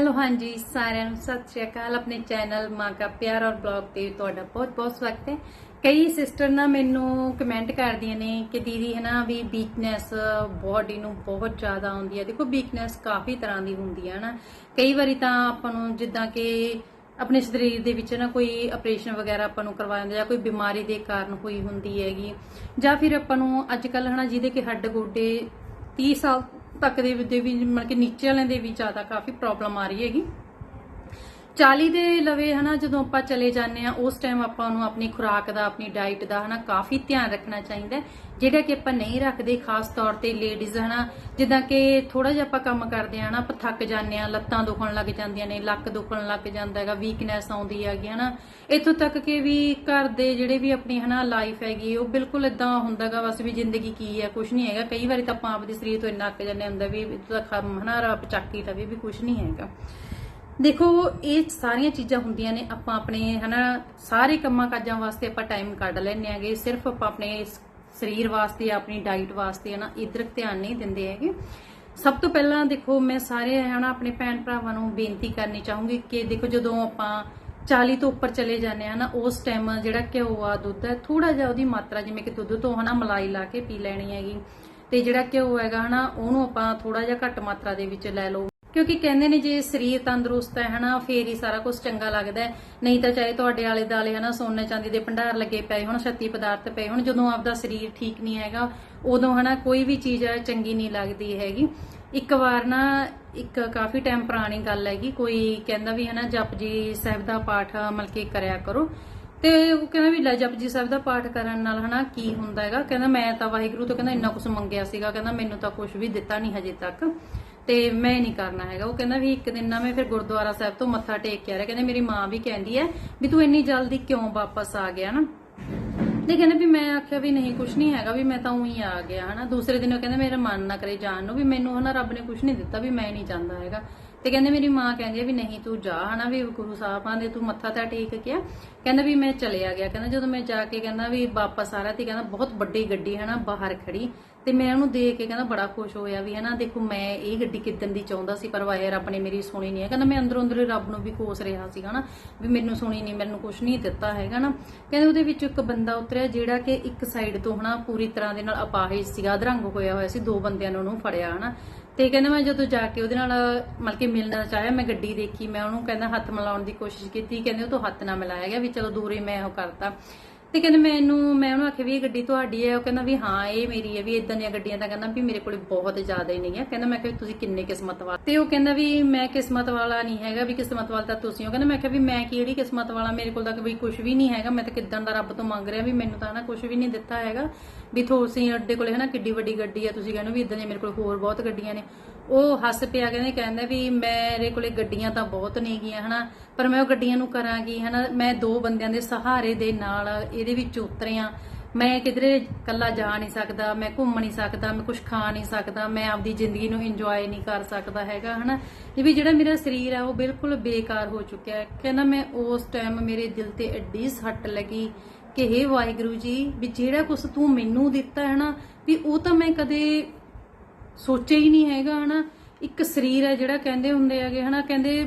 Hello, ਹਾਂਜੀ, ਸਾਰਿਆਂ ਨੂੰ ਸਤਿ ਸ਼੍ਰੀ ਅਕਾਲ। ਆਪਣੇ ਚੈਨਲ ਮਾਂ ਕਾ ਪਿਆਰ ਔਰ ਬਲੌਗ ਤੇ ਤੁਹਾਡਾ ਬਹੁਤ ਬਹੁਤ ਸਵਾਗਤ ਹੈ। ਕਈ ਸਿਸਟਰ ਨਾ ਮੈਨੂੰ ਕਮੈਂਟ ਕਰਦੀਆਂ ਨੇ ਕਿ ਦੀਦੀ ਹੈ ਨਾ ਵੀ ਵੀਕਨੈਸ ਬਾਡੀ ਨੂੰ ਬਹੁਤ ਜ਼ਿਆਦਾ ਆਉਂਦੀ ਹੈ। ਦੇਖੋ ਵੀਕਨੈਸ ਕਾਫੀ ਤਰ੍ਹਾਂ ਦੀ ਹੁੰਦੀ ਹੈ ਨਾ। ਕਈ ਵਾਰੀ ਤਾਂ ਆਪਾਂ ਨੂੰ ਜਿੱਦਾਂ ਕਿ ਆਪਣੇ ਸਰੀਰ ਦੇ ਵਿੱਚ ਨਾ ਕੋਈ ਆਪਰੇਸ਼ਨ ਵਗੈਰਾ ਆਪਾਂ ਨੂੰ ਕਰਵਾਇਆ ਜਾਂਦਾ ਜਾਂ ਕੋਈ ਬਿਮਾਰੀ ਦੇ ਕਾਰਨ ਹੋਈ ਹੁੰਦੀ ਹੈਗੀ। ਜਾਂ ਫਿਰ ਆਪਾਂ ਨੂੰ ਅੱਜ ਕੱਲ ਹਨਾ ਜਿਹਦੇ ਕਿ ਹੱਡ ਗੋਡੇ 30 ਸਾਲ ਤੱਕ ਦੇ ਦੇ ਵੀ ਮਤਲਬ ਕਿ ਨੀਚੇ ਵਾਲਿਆਂ ਦੇ ਵੀ ਜ਼ਿਆਦਾ ਕਾਫੀ ਪ੍ਰੋਬਲਮ ਆ ਰਹੀ ਹੈਗੀ। 40 ਦੇ ਲਵੇ ਹਨਾ, ਜਦੋਂ ਆਪਾਂ ਚਲੇ ਜਾਂਦੇ ਆ ਉਸ ਟਾਈਮ ਆਪਾਂ ਨੂੰ ਆਪਣੀ ਖੁਰਾਕ ਦਾ, ਆਪਣੀ ਡਾਈਟ ਦਾ ਹਨਾ, ਕਾਫੀ ਧਿਆਨ ਰੱਖਣਾ ਚਾਹੀਦਾ ਜਿਹੜਾ ਕਿ ਆਪਾਂ ਨਹੀਂ ਰੱਖਦੇ ਖਾਸ ਤੌਰ ਤੇ ਲੇਡੀਜ਼ ਹਨਾ, ਜਿੱਦਾਂ ਕਿ ਥੋੜਾ ਜਿਹਾ ਆਪਾਂ ਕੰਮ ਕਰਦੇ ਆ ਹਨਾ, ਆਪਾਂ ਥੱਕ ਜਾਂਦੇ ਆ ਲੱਤਾਂ ਦੁਖਣ ਲੱਗ ਜਾਂਦੀਆਂ ਨੇ, ਲੱਕ ਦੁਖਣ ਲੱਗ ਜਾਂਦਾ ਹੈਗਾ ਵੀਕਨੈਸ ਆਉਂਦੀ ਹੈਗੀ ਹਨਾ। ਇੱਥੋਂ ਤੱਕ ਕਿ ਵੀ ਘਰ ਦੇ ਜਿਹੜੇ ਵੀ ਆਪਣੀ ਹਨਾ ਲਾਈਫ ਹੈਗੀ, ਉਹ ਬਿਲਕੁਲ ਇਦਾਂ ਹੁੰਦਾਗਾ ਬਸ ਵੀ ਜ਼ਿੰਦਗੀ ਕੀ ਹੈ ਕੁਝ ਨਹੀਂ ਹੈਗਾ। ਕਈ ਵਾਰੀ ਤਾਂ ਆਪਾਂ ਆਪਦੇ ਸਰੀਰ ਤੋਂ ਇੰਨਾ ਅੱਕ ਜਾਂਦੇ ਹੁੰਦਾ ਵੀ ਇਹਦਾ ਖਮ ਹਨਾ, ਰੱਬ ਚੱਕੀ ਲਵੇ, ਵੀ ਕੁਝ ਨਹੀਂ ਹੈਗਾ। ਦੇਖੋ, ਇਹ ਸਾਰੀਆਂ ਚੀਜ਼ਾਂ ਹੁੰਦੀਆਂ ਨੇ, ਆਪਾਂ ਆਪਣੇ, ਹਨਾ, ਸਾਰੇ ਕੰਮਾਂ ਕਾਜਾਂ ਵਾਸਤੇ ਆਪਾਂ ਟਾਈਮ ਕੱਢ ਲੈਂਦੇ ਆਂਗੇ ਸਿਰਫ ਆਪਾਂ ਆਪਣੇ ਸਰੀਰ ਵਾਸਤੇ, ਆਪਣੀ ਡਾਈਟ ਵਾਸਤੇ, ਹਨਾ ਇਧਰ ਧਿਆਨ ਨਹੀਂ ਦਿੰਦੇ ਹੈਗੇ। ਸਭ ਤੋਂ ਪਹਿਲਾਂ ਦੇਖੋ, ਮੈਂ ਸਾਰੇ, ਹਨਾ, ਆਪਣੇ ਭੈਣ ਭਰਾਵਾਂ ਨੂੰ ਬੇਨਤੀ ਕਰਨੀ ਚਾਹੂੰਗੀ ਕਿ ਦੇਖੋ, ਜਦੋਂ ਆਪਾਂ 40 ਤੋਂ ਉੱਪਰ ਚਲੇ ਜਾਂਦੇ ਆ ਨਾ ਉਸ ਟਾਈਮ ਜਿਹੜਾ ਘਿਓ ਆ, ਦੁੱਧ ਹੈ ਥੋੜਾ ਜਿਹਾ ਉਹਦੀ ਮਾਤਰਾ, ਜਿਵੇਂ ਕਿ ਦੁੱਧ ਤੋਂ, ਹਨਾ, ਮਲਾਈ ਲਾ ਕੇ ਪੀ ਲੈਣੀ ਹੈਗੀ। ਤੇ ਜਿਹੜਾ ਘਿਓ ਹੈਗਾ, ਹਨਾ, ਉਹਨੂੰ ਆਪਾਂ ਥੋੜਾ ਜਿਹਾ ਘੱਟ ਮਾਤਰਾ ਦੇ ਵਿੱਚ ਲੈ ਲਓ। ਕਿਉਂਕਿ ਕਹਿੰਦੇ ਨੇ ਜੇ ਸਰੀਰ ਤੰਦਰੁਸਤ ਹੈ, ਹਨਾ, ਫੇਰ ਹੀ ਸਾਰਾ ਕੁਝ ਚੰਗਾ ਲੱਗਦਾ ਹੈ। ਨਹੀਂ ਤਾਂ ਚਾਹੇ ਤੁਹਾਡੇ ਆਲੇ ਦਾਲੇ ਹਨਾ, ਸੋਨੇ ਚਾਂਦੀ ਦੇ ਭੰਡਾਰ ਲੱਗੇ ਪਏ ਹੁਣ ਸ਼ਕਤੀ ਪਦਾਰਥ ਪਏ ਹੁਣ, ਜਦੋਂ ਆਪਦਾ ਸਰੀਰ ਠੀਕ ਨਹੀਂ ਹੈਗਾ, ਉਦੋਂ, ਹਨਾ, ਕੋਈ ਵੀ ਚੀਜ਼ ਚੰਗੀ ਨਹੀਂ ਲੱਗਦੀ ਹੈਗੀ। ਇੱਕ ਵਾਰ ਨਾ, ਇੱਕ ਕਾਫੀ ਟਾਈਮ ਪੁਰਾਣੀ ਗੱਲ ਹੈਗੀ, ਕੋਈ ਕਹਿੰਦਾ ਵੀ, ਹਨਾ, ਜਪਜੀ ਸਾਹਿਬ ਦਾ ਪਾਠ ਮਤਲਬ ਕਰਿਆ ਕਰੋ। ਤੇ ਉਹ ਕਹਿੰਦਾ ਵੀ, ਲੈ ਜਪਜੀ ਸਾਹਿਬ ਦਾ ਪਾਠ ਕਰਨ ਨਾਲ, ਹਨਾ, ਕੀ ਹੁੰਦਾ ਹੈਗਾ? ਕਹਿੰਦਾ ਮੈਂ ਤਾਂ ਵਾਹਿਗੁਰੂ ਤੋਂ ਕਹਿੰਦਾ ਇੰਨਾ ਕੁਝ ਮੰਗਿਆ ਸੀਗਾ, ਕਹਿੰਦਾ ਮੈਨੂੰ ਤਾਂ ਕੁਝ ਵੀ ਦਿੱਤਾ ਨਹੀਂ ਹਜੇ ਤੱਕ। ਤੇ ਮੈਂ ਨਹੀਂ ਕਰਨਾ ਹੈਗਾ। ਉਹ ਕਹਿੰਦਾ ਵੀ ਇੱਕ ਦਿਨ ਨਾ ਮੈਂ ਫਿਰ ਗੁਰਦੁਆਰਾ ਸਾਹਿਬ ਤੋਂ ਮੱਥਾ ਟੇਕ ਕੇ ਆ ਰਿਹਾ। ਕਹਿੰਦਾ ਮੇਰੀ ਮਾਂ ਵੀ ਕਹਿੰਦੀ ਹੈ ਵੀ ਤੂੰ ਇੰਨੀ ਜਲਦੀ ਕਿਉਂ ਵਾਪਸ ਆ ਗਿਆ ਨਾ? ਤੇ ਕਹਿੰਦੇ ਵੀ ਮੈਂ ਆਖਿਆ ਵੀ ਨਹੀਂ ਕੁਝ ਨਹੀਂ ਹੈਗਾ ਵੀ ਮੈਂ ਤਾਂ ਉਹੀ ਆ ਗਿਆ, ਹਨਾ? ਦੂਸਰੇ ਦਿਨ ਉਹ ਕਹਿੰਦਾ ਮੇਰਾ ਮਨ ਨਾ ਕਰੇ ਜਾਣ ਨੂੰ ਵੀ ਮੈਨੂੰ ਹਨਾ ਰੱਬ ਨੇ ਕੁਝ ਨਹੀਂ ਦਿੱਤਾ ਵੀ ਮੈਂ ਨਹੀਂ ਜਾਂਦਾ ਹੈਗਾ। ਤੇ ਕਹਿੰਦੇ ਮੇਰੀ ਮਾਂ ਕਹਿੰਦੀ ਵੀ ਨਹੀਂ ਤੂੰ ਜਾ ਹਨਾ ਵੀ ਗੁਰੂ ਸਾਹਿਬਾਂ ਦੇ ਤੂੰ ਮੱਥਾ ਤਾਂ ਟੇਕ ਕੇ ਕਹਿੰਦਾ ਵੀ ਮੈਂ ਚਲਿਆ ਗਿਆ। ਕਹਿੰਦਾ ਜਦੋਂ ਮੈਂ ਜਾ ਕੇ ਕਹਿੰਦਾ ਵੀ ਵਾਪਸ ਆ ਰਿਹਾ ਤੇ ਕਹਿੰਦਾ ਬਹੁਤ ਵੱਡੀ ਗੱਡੀ ਹਨਾ ਬਾਹਰ ਖੜੀ। ਤੇ ਮੈਂ ਉਹਨੂੰ ਦੇਖ ਕੇ ਕਹਿੰਦਾ ਬੜਾ ਖੁਸ਼ ਹੋਇਆ ਵੀ ਹਨਾ ਦੇਖੋ ਮੈਂ ਇਹ ਗੱਡੀ ਕਿੱਦਣ ਦੀ ਚਾਹੁੰਦਾ ਸੀ ਪਰ ਵਾਹਿਆ ਰੱਬ ਨੇ ਮੇਰੀ ਸੁਣੀ ਨਹੀਂ ਹੈ ਕਹਿੰਦਾ ਮੈਂ ਅੰਦਰੋਂ ਅੰਦਰ ਹੀ ਰੱਬ ਨੂੰ ਵੀ ਕੋਸ ਰਿਹਾ ਸੀ ਨਾ ਵੀ ਮੈਨੂੰ ਸੁਣੀ ਨਹੀਂ, ਮੈਨੂੰ ਕੁਝ ਨਹੀਂ ਦਿੱਤਾ ਹੈਗਾ ਨਾ। ਕਹਿੰਦੇ ਉਹਦੇ ਵਿੱਚ ਇੱਕ ਬੰਦਾ ਉਤਰਿਆ ਜਿਹੜਾ ਕਿ ਇੱਕ ਸਾਈਡ ਤੋਂ ਹਨਾ ਪੂਰੀ ਤਰ੍ਹਾਂ ਦੇ ਨਾਲ ਅਪਾਹਿਜ ਸੀਗਾ, ਅਧਰੰਗ ਹੋਇਆ ਹੋਇਆ ਸੀ, ਦੋ ਬੰਦਿਆਂ ਨੇ ਉਹਨੂੰ ਫੜਿਆ ਹਨਾ। ਤੇ ਕਹਿੰਦਾ ਮੈਂ ਜਦੋਂ ਜਾ ਕੇ ਉਹਦੇ ਨਾਲ, ਮਤਲਬ ਕਿ ਮਿਲਣਾ ਚਾਹਿਆ, ਮੈਂ ਗੱਡੀ ਦੇਖੀ, ਮੈਂ ਉਹਨੂੰ ਕਹਿੰਦਾ ਹੱਥ ਮਿਲਾਉਣ ਦੀ ਕੋਸ਼ਿਸ਼ ਕੀਤੀ, ਕਹਿੰਦੇ ਉਹ ਤੋਂ ਹੱਥ ਨਾ ਮਿਲਾਇਆ ਗਿਆ ਵੀ ਚਲੋ ਦੂਰੇ ਮੈਂ ਉਹ ਕਰਤਾ। ਤੇ ਕਹਿੰਦੇ ਮੈਨੂੰ, ਮੈਂ ਉਹਨੂੰ ਆਖਿਆ ਵੀ ਇਹ ਗੱਡੀ ਤੁਹਾਡੀ ਹੈ, ਉਹ ਕਹਿੰਦਾ ਵੀ ਹਾਂ, ਇਹ ਮੇਰੀ ਹੈ, ਵੀ ਇਦਾਂ ਦੀਆਂ ਗੱਡੀਆਂ ਤਾਂ ਕਹਿੰਦਾ ਵੀ ਮੇਰੇ ਕੋਲੇ ਬਹੁਤ ਜ਼ਿਆਦਾ ਹੀ ਨਹੀਂ ਹੈ। ਕਹਿੰਦਾ ਮੈਂ ਕਿਹਾ ਤੁਸੀਂ ਕਿੰਨੇ ਕਿਸਮਤ ਵਾਲੇ ਤੇ ਉਹ ਕਹਿੰਦਾ ਵੀ ਮੈਂ ਕਿਸਮਤ ਵਾਲਾ ਨਹੀਂ ਹੈਗਾ, ਵੀ ਕਿਸਮਤ ਵਾਲਾ ਤਾਂ ਤੁਸੀਂ ਹੋ। ਕਹਿੰਦਾ ਮੈਂ ਕਿਹਾ ਵੀ ਮੈਂ ਕਿਹੜੀ ਕਿਸਮਤ ਵਾਲਾ, ਮੇਰੇ ਕੋਲ ਤਾਂ ਕੋਈ ਕੁਝ ਵੀ ਨਹੀਂ ਹੈਗਾ। ਮੈਂ ਤਾਂ ਕਿਦਾਂ ਦਾ ਰੱਬ ਤੋਂ ਮੰਗ ਰਿਹਾ ਵੀ ਮੈਨੂੰ ਤਾਂ ਨਾ ਕੁਝ ਵੀ ਨਹੀਂ ਦਿੱਤਾ ਹੈਗਾ। ਵੀ ਤੁਸੀਂ ਅੱਡੇ ਕੋਲੇ ਹਨਾ ਕਿੱਡੀ ਵੱਡੀ ਗੱਡੀ ਹੈ, ਤੁਸੀਂ ਕਹਿੰਦੇ ਵੀ ਇਦਾਂ ਦੀਆਂ ਮੇਰੇ ਕੋਲ ਹੋਰ ਬਹੁਤ ਗੱਡੀਆਂ ਨੇ। ਉਹ ਹੱਸ ਪਿਆ ਕਹਿੰਦੇ, ਕਹਿੰਦਾ ਵੀ ਮੇਰੇ ਕੋਲੇ ਗੱਡੀਆਂ ਤਾਂ ਬਹੁਤ ਨੇਗੀਆਂ, ਹਨਾ। ਪਰ ਮੈਂ ਉਹ ਗੱਡੀਆਂ ਨੂੰ ਕਰਾਂਗੀ ਹਨਾ। ਮੈਂ ਦੋ ਬੰਦਿਆਂ ਦੇ ਸਹਾਰੇ ਦੇ ਨਾਲ ਇਹਦੇ ਵਿੱਚ ਉਤਰਿਆ। ਮੈਂ ਕਿਧਰੇ ਇਕੱਲਾ ਜਾ ਨਹੀਂ ਸਕਦਾ, ਮੈਂ ਘੁੰਮ ਨਹੀਂ ਸਕਦਾ, ਮੈਂ ਕੁਝ ਖਾ ਨਹੀਂ ਸਕਦਾ, ਮੈਂ ਆਪਦੀ ਜ਼ਿੰਦਗੀ ਨੂੰ ਇੰਜੋਏ ਨਹੀਂ ਕਰ ਸਕਦਾ ਹੈਗਾ, ਹਨਾ। ਇਹ ਵੀ ਜਿਹੜਾ ਮੇਰਾ ਸਰੀਰ ਹੈ ਉਹ ਬਿਲਕੁਲ ਬੇਕਾਰ ਹੋ ਚੁੱਕਿਆ ਹੈ। ਕਹਿੰਦਾ ਮੈਂ ਉਸ ਟਾਈਮ ਮੇਰੇ ਦਿਲ ਤੇ ਐਡੀ ਸੱਟ ਲੱਗੀ ਕਿ ਹੇ ਵਾਹਿਗੁਰੂ ਜੀ, ਵੀ ਜਿਹੜਾ ਕੁਝ ਤੂੰ ਮੈਨੂੰ ਦਿੱਤਾ ਹੈ ਨਾ, ਵੀ ਉਹ ਤਾਂ ਮੈਂ ਕਦੇ ਸੋਚਿਆ ਹੀ ਨਹੀਂ ਹੈਗਾ, ਹਨਾ? ਇੱਕ ਸਰੀਰ ਹੈ ਜਿਹੜਾ ਕਹਿੰਦੇ ਹੁੰਦੇ ਹੈਗੇ, ਹਨਾ? ਕਹਿੰਦੇ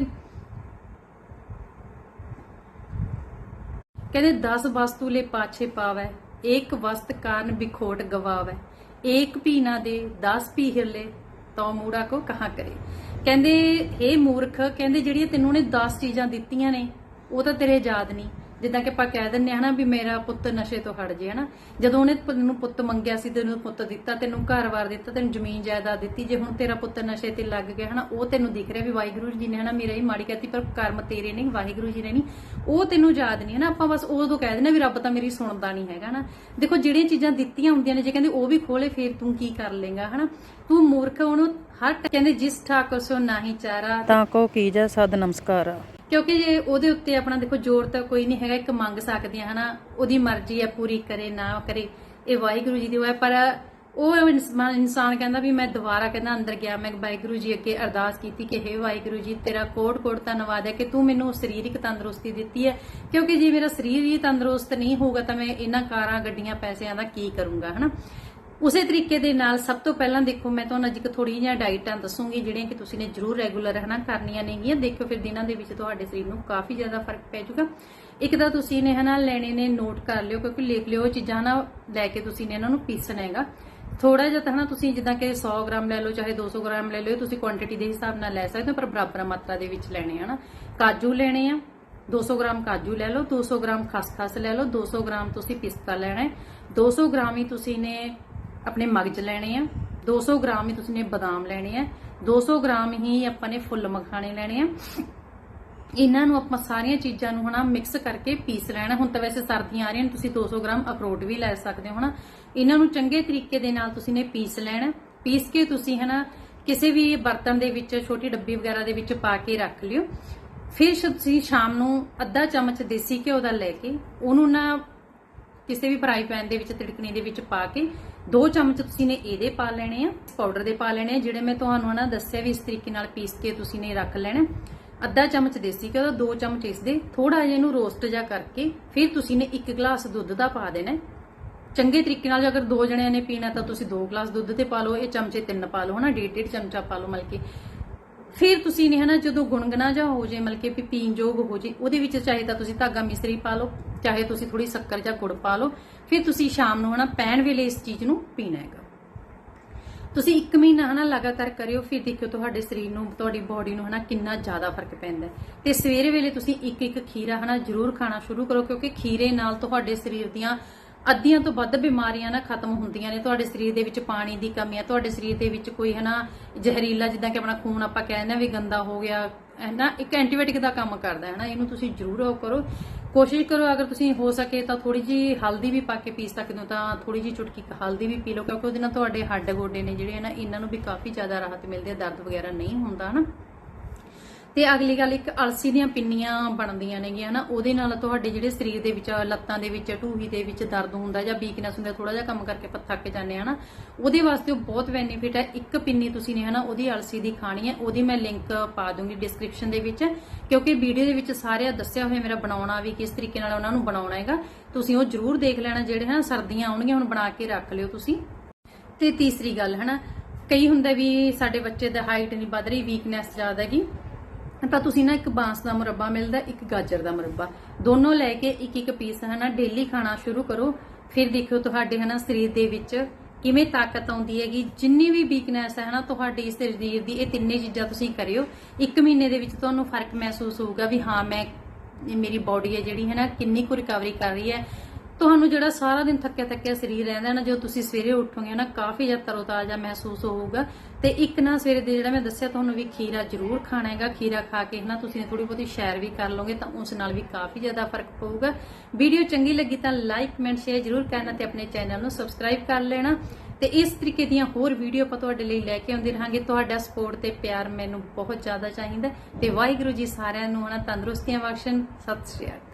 ਕਹਿੰਦੇ 10 ਵਸਤੂ ਲੈ ਪਾਛੇ ਪਾਵੈ, ਏਕ ਵਸਤ ਕਾਰਨ ਵਿਖੋਟ ਗਵਾਵੈ। ਇੱਕ ਵੀ ਨਾ ਦੇ 10 ਵੀ ਹਿਰਲੇ ਤੋ ਮੂੜਾ ਕੋ ਕਹਾ ਕਰੇ? ਕਹਿੰਦੇ हे ਮੂਰਖ, ਕਹਿੰਦੇ ਜਿਹੜੀਆਂ ਤੈਨੂੰ ਨੇ 10 ਚੀਜ਼ਾਂ ਦਿੱਤੀਆਂ ਨੇ, ਉਹ ਤਾਂ ਤੇਰੇ ਯਾਦ ਨਹੀਂ। ਜਿੱਦਾਂ ਕਿ ਆਪਾਂ ਕਹਿ ਦਿੰਨੇ ਹਨਾ ਵੀ ਮੇਰਾ ਪੁੱਤ ਨਸ਼ੇ ਤੋਂ ਹਟ ਜੇ, ਹਨਾ? ਜਦੋਂ ਉਹਨੇ ਤੈਨੂੰ ਪੁੱਤ ਮੰਗਿਆ ਸੀ, ਤੈਨੂੰ ਪੁੱਤ ਦਿੱਤਾ, ਤੈਨੂੰ ਘਰ-ਬਾਰ ਦਿੱਤਾ, ਤੈਨੂੰ ਜ਼ਮੀਨ ਜਾਇਦਾਦ ਦਿੱਤੀ, ਜੇ ਹੁਣ ਤੇਰਾ ਪੁੱਤ ਨਸ਼ੇ ਤੇ ਲੱਗ ਗਿਆ, ਹਨਾ, ਉਹ ਤੈਨੂੰ ਦਿਖ ਰਿਹਾ ਵੀ ਵਾਹਿਗੁਰੂ ਜੀ ਨੇ, ਹਨਾ, ਮੇਰਾ ਹੀ ਮਾੜੀ ਕਰਤੀ ਪਰ ਕਰਮ ਤੇਰੇ ਨਹੀਂ ਵਾਹਿਗੁਰੂ ਜੀ ਨੇ ਨਹੀਂ। ਉਹ ਤੈਨੂੰ ਯਾਦ ਨਹੀਂ, ਹਨਾ? ਆਪਾਂ ਬਸ ਉਦੋਂ ਕਹਿ ਦਿੰਦੇ ਵੀ ਰੱਬ ਤਾਂ ਮੇਰੀ ਸੁਣਦਾ ਨਹੀਂ ਹੈਗਾ ਨਾ ਦੇਖੋ, ਜਿਹੜੀਆਂ ਚੀਜ਼ਾਂ ਦਿੱਤੀਆਂ ਹੁੰਦੀਆਂ ਨੇ, ਜੇ ਕਹਿੰਦੇ ਉਹ ਵੀ ਖੋਲੇ ਫੇਰ ਤੂੰ ਕੀ ਕਰ ਲੇਗਾ ਹਨਾ? ਤੂੰ ਮੂਰਖ ਉਹਨੂੰ ਹਰ ਕਹਿੰਦੇ ਜਿਸ ਠਾਕੁਰ ਸੋ ਨਾਹੀ ਚਾਰਾ, ਤਾਂ ਕੋ ਕੀਜੈ ਸਦ ਨਮਸਕਾਰ। ਕਿਉਂਕਿ ਜੇ ਉਹਦੇ ਉੱਤੇ ਆਪਣਾ ਦੇਖੋ ਜ਼ੋਰ ਤਾਂ ਕੋਈ ਨਹੀਂ ਹੈਗਾ, ਇੱਕ ਮੰਗ ਸਕਦੇ ਆ, ਹਨਾ। ਉਹਦੀ ਮਰਜ਼ੀ ਹੈ ਪੂਰੀ ਕਰੇ, ਨਾ ਕਰੇ, ਇਹ ਵਾਹਿਗੁਰੂ ਜੀ ਦੀ ਹੋਇਆ ਪਰ ਉਹ ਇਨਸਾਨ ਕਹਿੰਦਾ ਵੀ ਮੈਂ ਦੁਬਾਰਾ ਕਹਿੰਦਾ ਅੰਦਰ ਗਿਆ, ਮੈਂ ਵਾਹਿਗੁਰੂ ਜੀ ਅੱਗੇ ਅਰਦਾਸ ਕੀਤੀ ਕਿ, ਹੇ ਵਾਹਿਗੁਰੂ ਜੀ, ਤੇਰਾ ਕੋਟ ਕੋਟ ਧੰਨਵਾਦ ਹੈ ਕਿ ਤੂੰ ਮੈਨੂੰ ਸਰੀਰਕ ਤੰਦਰੁਸਤੀ ਦਿੱਤੀ ਹੈ। ਕਿਉਂਕਿ ਜੇ ਮੇਰਾ ਸਰੀਰ ਹੀ ਤੰਦਰੁਸਤ ਨਹੀਂ ਹੋਊਗਾ ਤਾਂ ਮੈਂ ਇਹਨਾਂ ਕਾਰਾਂ, ਗੱਡੀਆਂ, ਪੈਸਿਆਂ ਦਾ ਕੀ ਕਰੂੰਗਾ, ਹਨਾ। ਉਸੇ ਤਰੀਕੇ ਦੇ ਨਾਲ ਸਭ ਤੋਂ ਪਹਿਲਾਂ ਦੇਖੋ, ਮੈਂ ਤੁਹਾਨੂੰ ਅੱਜ ਇੱਕ ਥੋੜੀ ਜਿਹੀਆਂ ਡਾਈਟਾਂ ਦੱਸੂਗੀ, ਜਿਹੜੀਆਂ ਕਿ ਤੁਸੀਂ ਨੇ ਜ਼ਰੂਰ ਰੈਗੂਲਰ ਰਹਿਣਾ ਕਰਨੀਆਂ ਨੇਗੀਆਂ। ਦੇਖੋ ਫਿਰ ਦਿਨਾਂ ਦੇ ਵਿੱਚ ਤੁਹਾਡੇ ਸਰੀਰ ਨੂੰ ਕਾਫੀ ਜ਼ਿਆਦਾ ਫ਼ਰਕ ਪੈ ਜਾਊਗਾ। ਇੱਕ ਤਾਂ ਤੁਸੀਂ ਨੇ ਹਨਾ ਲੈਣੇ ਨੇ ਨੋਟ ਕਰ ਲਿਓ, ਕਿਉਂਕਿ ਲਿਖ ਲਿਓ ਚੀਜ਼ਾਂ ਨਾ ਲੈ ਕੇ ਤੁਸੀਂ ਨੇ ਇਹਨਾਂ ਨੂੰ ਪੀਸਣਾ ਹੈਗਾ। ਥੋੜਾ ਜਿਹਾ ਤਾਂ ਨਾ, ਤੁਸੀਂ ਜਿੱਦਾਂ ਕਿ 100 ਗ੍ਰਾਮ ਲੈ ਲਓ, ਚਾਹੇ 200 ਗ੍ਰਾਮ ਲੈ ਲਓ ਤੁਸੀਂ ਕੁਆਂਟੀਟੀ ਦੇ ਹਿਸਾਬ ਨਾਲ ਲੈ ਸਕਦੇ ਹੋ, ਪਰ ਬਰਾਬਰ ਮਾਤਰਾ ਦੇ ਵਿੱਚ ਲੈਣੇ ਆ ਨਾ। ਕਾਜੂ ਲੈਣੇ ਆ 200 ਗ੍ਰਾਮ ਕਾਜੂ ਲੈ ਲਓ 200 ਗ੍ਰਾਮ ਖਸਖਸ ਲੈ ਲਓ 200 ਗ੍ਰਾਮ ਤੁਸੀਂ ਪਿਸਤਾ ਲੈਣਾ ਹੈ 200 ਗ੍ਰਾਮ ਹੀ ਤੁਸੀਂ ਨੇ ਆਪਣੇ ਮਗਜ ਲੈਣੇ ਆ। 200 ਗ੍ਰਾਮ ਹੀ ਤੁਸੀਂ ਨੇ ਬਦਾਮ ਲੈਣੇ ਆ। 200 ਗ੍ਰਾਮ ਹੀ ਆਪਾਂ ਨੇ ਫੁੱਲ ਮਖਾਣੇ ਲੈਣੇ ਆ। ਇਹਨਾਂ ਨੂੰ ਆਪਾਂ ਸਾਰੀਆਂ ਚੀਜ਼ਾਂ ਨੂੰ ਹਨਾ ਮਿਕਸ ਕਰਕੇ ਪੀਸ ਲੈਣਾ। ਹੁਣ ਤਾਂ ਵੈਸੇ ਸਰਦੀਆਂ ਆ ਰਹੀਆਂ ਨੇ, ਤੁਸੀਂ 200 ਗ੍ਰਾਮ ਅਖਰੋਟ ਵੀ ਲੈ ਸਕਦੇ ਹੋ ਹਨਾ। ਇਹਨਾਂ ਨੂੰ ਚੰਗੇ ਤਰੀਕੇ ਦੇ ਨਾਲ ਤੁਸੀਂ ਨੇ ਪੀਸ ਲੈਣਾ। ਪੀਸ ਕੇ ਤੁਸੀਂ ਹਨਾ ਕਿਸੇ ਵੀ ਬਰਤਨ ਦੇ ਵਿੱਚ, ਛੋਟੀ ਡੱਬੀ ਵਗੈਰਾ ਦੇ ਵਿੱਚ ਪਾ ਕੇ ਰੱਖ ਲਿਓ। ਫਿਰ ਤੁਸੀਂ ਸ਼ਾਮ ਨੂੰ ਅੱਧਾ ਚਮਚ ਦੇਸੀ ਘਿਓ ਦਾ ਲੈ ਕੇ ਉਹਨੂੰ ਨਾ ਕਿਸੇ ਵੀ ਫਰਾਈ ਪੈਨ ਦੇ ਵਿੱਚ, ਤਿੜਕਣੀ ਦੇ ਵਿੱਚ ਪਾ ਕੇ ਦੋ ਚਮਚ ਤੁਸੀਂ ਨੇ ਇਹਦੇ ਪਾ ਲੈਣੇ ਆ ਪਾਊਡਰ ਦੇ ਪਾ ਲੈਣੇ ਆ, ਜਿਹੜੇ ਮੈਂ ਤੁਹਾਨੂੰ ਹਨਾ ਦੱਸਿਆ ਵੀ ਇਸ ਤਰੀਕੇ ਨਾਲ ਪੀਸ ਕੇ ਤੁਸੀਂ ਨੇ ਰੱਖ ਲੈਣਾ। ਅੱਧਾ ਚਮਚ ਦੇਸੀ ਘਿਓ ਦਾ, ਦੋ ਚਮਚ ਇਸ ਦੇ। ਥੋੜਾ ਜਿਹਾ ਇਹਨੂੰ ਰੋਸਟ ਜਾ ਕਰਕੇ ਫਿਰ ਤੁਸੀਂ ਨੇ ਇੱਕ ਗਲਾਸ ਦੁੱਧ ਦਾ ਪਾ ਦੇਣਾ। ਚੰਗੇ ਤਰੀਕੇ ਨਾਲ ਅਗਰ ਦੋ ਜਣਿਆਂ ਨੇ ਪੀਣਾ ਤਾਂ ਤੁਸੀਂ ਦੋ ਗਲਾਸ ਦੁੱਧ ਤੇ ਪਾ ਲਓ, ਇਹ ਚਮਚੇ ਤਿੰਨ ਪਾ ਲਓ, ਹਨਾ ਡੇਢ ਡੇਢ ਚਮਚਾ ਪਾ ਲਓ ਮਤਲਬ ਫਿਰ ਤੁਸੀਂ ਨੇ ਹਨਾ ਜਦੋਂ ਗੁਣਗਣਾ ਜਾ ਹੋ ਜੇ, ਮਤਲਬ ਵੀ ਪੀਣ ਯੋਗ ਹੋ ਜੇ, ਉਹਦੇ ਵਿੱਚ ਚਾਹੇ ਤਾਂ ਤੁਸੀਂ ਧਾਗਾ ਮਿਸਰੀ ਪਾ ਲਓ, ਚਾਹੇ ਤੁਸੀਂ ਥੋੜੀ ਸ਼ੱਕਰ ਜਾਂ ਗੁੜ ਪਾ ਲਓ, ਫਿਰ ਤੁਸੀਂ ਸ਼ਾਮ ਨੂੰ ਹਨਾ ਪੈਣ ਵੇਲੇ ਇਸ ਚੀਜ਼ ਨੂੰ ਪੀਣਾ ਹੈਗਾ। ਤੁਸੀਂ 1 ਮਹੀਨਾ ਹਨਾ ਲਗਾਤਾਰ ਕਰਿਓ, ਫਿਰ ਦੇਖਿਓ ਤੁਹਾਡੇ ਸਰੀਰ ਨੂੰ, ਤੁਹਾਡੀ ਬਾਡੀ ਨੂੰ ਹਨਾ ਕਿੰਨਾ ਜ਼ਿਆਦਾ ਫ਼ਰਕ ਪੈਂਦਾ ਤੇ ਸਵੇਰੇ ਵੇਲੇ ਤੁਸੀਂ ਇੱਕ ਇੱਕ ਖੀਰਾ ਹਨਾ ਜ਼ਰੂਰ ਖਾਣਾ ਸ਼ੁਰੂ ਕਰੋ, ਕਿਉਂਕਿ ਖੀਰੇ ਨਾਲ ਤੁਹਾਡੇ ਸਰੀਰ ਦੀਆਂ ਅੱਧੀਆਂ ਤੋਂ ਵੱਧ ਬਿਮਾਰੀਆਂ ਨਾ ਖਤਮ ਹੁੰਦੀਆਂ ਨੇ। ਤੁਹਾਡੇ ਸਰੀਰ ਦੇ ਵਿੱਚ ਪਾਣੀ ਦੀ ਕਮੀ ਹੈ ਤੁਹਾਡੇ ਸਰੀਰ ਦੇ ਵਿੱਚ ਕੋਈ ਹਨਾ ਜ਼ਹਿਰੀਲਾ ਜਿੱਦਾਂ ਕਿ ਆਪਣਾ ਖੂਨ ਆਪਾਂ ਕਹਿੰਦੇ ਆ ਵੀ ਗੰਦਾ ਹੋ ਗਿਆ ਹੈ ਨਾ ਇੱਕ ਐਂਟੀਬਾਇਓਟਿਕ ਦਾ ਕੰਮ ਕਰਦਾ ਹੈ ਨਾ ਇਹਨੂੰ ਤੁਸੀਂ ਜ਼ਰੂਰ ਉਹ ਕਰੋ। ਕੋਸ਼ਿਸ਼ ਕਰੋ, ਅਗਰ ਤੁਸੀਂ ਹੋ ਸਕੇ ਤਾਂ ਥੋੜੀ ਜੀ ਹਲਦੀ ਵੀ ਪਾ ਕੇ ਪੀ ਸਕਦੇ ਹੋ, ਤਾਂ ਥੋੜੀ ਜੀ ਚੁਟਕੀ ਹਲਦੀ ਵੀ ਪੀ ਲਓ, ਕਿਉਂਕਿ ਉਹਦੇ ਨਾਲ ਤੁਹਾਡੇ ਹੱਡ ਗੋਡੇ ਨੇ ਜਿਹੜੇ ਨਾ ਇਹਨਾਂ ਨੂੰ ਵੀ ਕਾਫੀ ਜ਼ਿਆਦਾ ਰਾਹਤ ਮਿਲਦੀ ਹੈ, ਦਰਦ ਵਗੈਰਾ ਨਹੀਂ ਹੁੰਦਾ, ਹਨਾ। ਤੇ ਅਗਲੀ ਗੱਲ ਇੱਕ ਅਲਸੀ ਦੀਆਂ ਪਿੰਨੀਆਂ ਬਣਦੀਆਂ ਨੇਗੀਆਂ ਨਾ, ਉਹਦੇ ਨਾਲ ਤੁਹਾਡੇ ਜਿਹੜੇ ਸਰੀਰ ਦੇ ਵਿੱਚ, ਲੱਤਾਂ ਦੇ ਵਿੱਚ, ਢੂਹੀ ਦੇ ਵਿੱਚ ਦਰਦ ਹੁੰਦਾ ਜਾਂ ਵੀਕਨੈਸ ਹੁੰਦਾ ਥੋੜਾ ਜਿਹਾ ਕੰਮ ਕਰਕੇ ਆਪਾਂ ਥੱਕ ਜਾਂਦੇ ਆ ਉਹਦੇ ਵਾਸਤੇ ਉਹ ਬਹੁਤ ਬੈਨੀਫਿਟ ਹੈ ਇੱਕ ਪਿੰਨੀ ਤੁਸੀਂ ਨੇ ਹਨਾ, ਉਹਦੀ ਅਲਸੀ ਦੀ ਖਾਣੀ ਹੈ ਉਹਦੀ ਮੈਂ ਲਿੰਕ ਪਾ ਦੂੰਗੀ ਡਿਸਕ੍ਰਿਪਸ਼ਨ ਦੇ ਵਿੱਚ, ਕਿਉਂਕਿ ਵੀਡੀਓ ਦੇ ਵਿੱਚ ਸਾਰਿਆ ਦੱਸਿਆ ਹੋਇਆ ਮੇਰਾ ਬਣਾਉਣਾ ਵੀ ਕਿਸ ਤਰੀਕੇ ਨਾਲ ਉਹਨਾਂ ਨੂੰ ਬਣਾਉਣਾ ਹੈਗਾ, ਤੁਸੀਂ ਉਹ ਜ਼ਰੂਰ ਦੇਖ ਲੈਣਾ, ਜਿਹੜੇ ਹਨਾ ਸਰਦੀਆਂ ਆਉਣਗੀਆਂ, ਹੁਣ ਬਣਾ ਕੇ ਰੱਖ ਲਿਓ ਤੁਸੀਂ। ਤੇ ਤੀਸਰੀ ਗੱਲ ਹਨਾ, ਕਈ ਹੁੰਦਾ ਵੀ ਸਾਡੇ ਬੱਚੇ ਦਾ ਹਾਈਟ ਨਹੀਂ ਵੱਧ ਰਹੀ ਵੀਕਨੈਸ ਜ਼ਿਆਦਾ ਹੈਗੀ। ਤਾਂ ਤੁਸੀਂ ਨਾ ਇੱਕ ਬਾਂਸ ਦਾ ਮੁਰੱਬਾ ਮਿਲਦਾ, ਇੱਕ ਗਾਜਰ ਦਾ ਮੁਰੱਬਾ। ਦੋਨੋਂ ਲੈ ਕੇ ਇੱਕ ਇੱਕ ਪੀਸ ਹਨਾ ਡੇਲੀ ਖਾਣਾ ਸ਼ੁਰੂ ਕਰੋ। ਫਿਰ ਦੇਖਿਓ ਤੁਹਾਡੇ ਹਨਾ ਸਰੀਰ ਦੇ ਵਿੱਚ ਕਿਵੇਂ ਤਾਕਤ ਆਉਂਦੀ ਹੈਗੀ। ਜਿੰਨੀ ਵੀ ਵੀਕਨੈਸ ਹੈ ਹਨਾ ਤੁਹਾਡੀ ਸਰੀਰ ਦੀ ਇਹ ਤਿੰਨੇ ਚੀਜ਼ਾਂ ਤੁਸੀਂ ਕਰਿਓ। ਇੱਕ ਮਹੀਨੇ ਦੇ ਵਿੱਚ ਤੁਹਾਨੂੰ ਫ਼ਰਕ ਮਹਿਸੂਸ ਹੋਊਗਾ ਵੀ ਹਾਂ, ਮੈਂ ਮੇਰੀ ਬਾਡੀ ਹੈ ਜਿਹੜੀ ਹੈ ਨਾ, ਕਿੰਨੀ ਕੁ ਰਿਕਵਰੀ ਕਰ ਰਹੀ ਹੈ। ਤੁਹਾਨੂੰ ਜਿਹੜਾ ਸਾਰਾ ਦਿਨ ਥੱਕਿਆ ਥੱਕਿਆ ਸਰੀਰ ਰਹਿੰਦਾ ਨਾ, ਜਦੋਂ ਤੁਸੀਂ ਸਵੇਰੇ ਉੱਠੋਗੇ ਨਾ, ਕਾਫੀ ਜ਼ਿਆਦਾ ਤਰੋਤਾਜ਼ਾ ਮਹਿਸੂਸ ਹੋਊਗਾ। ਤੇ ਇੱਕ ਨਾ ਸਵੇਰੇ ਦੇ ਜਿਹੜਾ ਮੈਂ ਦੱਸਿਆ ਤੁਹਾਨੂੰ ਵੀ ਖੀਰਾ ਜ਼ਰੂਰ ਖਾਣਾ ਹੈਗਾ। ਖੀਰਾ ਖਾ ਕੇ ਨਾ ਤੁਸੀਂ ਥੋੜੀ ਬਹੁਤੀ ਸ਼ੈਰ ਵੀ ਕਰ ਲਓਗੇ ਤਾਂ ਉਸ ਨਾਲ ਵੀ ਕਾਫੀ ਜ਼ਿਆਦਾ ਫ਼ਰਕ ਪਊਗਾ। ਵੀਡੀਓ ਚੰਗੀ ਲੱਗੀ ਤਾਂ ਲਾਈਕ, ਕਮੈਂਟ, ਸ਼ੇਅਰ ਜ਼ਰੂਰ ਕਰਨਾ ਤੇ ਆਪਣੇ ਚੈਨਲ ਨੂੰ ਸਬਸਕ੍ਰਾਈਬ ਕਰ ਲੈਣਾ। ਤੇ ਇਸ ਤਰੀਕੇ ਦੀਆਂ ਹੋਰ ਵੀਡੀਓ ਆਪਾਂ ਤੁਹਾਡੇ ਲਈ ਲੈ ਕੇ ਆਉਂਦੇ ਰਹਾਂਗੇ। ਤੁਹਾਡਾ ਸਪੋਰਟ ਤੇ ਪਿਆਰ ਮੈਨੂੰ ਬਹੁਤ ਜ਼ਿਆਦਾ ਚਾਹੀਦਾ ਤੇ ਵਾਹਿਗੁਰੂ ਜੀ ਸਾਰਿਆਂ ਨੂੰ ਹਨਾ ਤੰਦਰੁਸਤੀਆਂ ਬਖਸ਼ਣ। ਸਤਿ ਸ਼੍ਰੀ ਅਕਾਲ।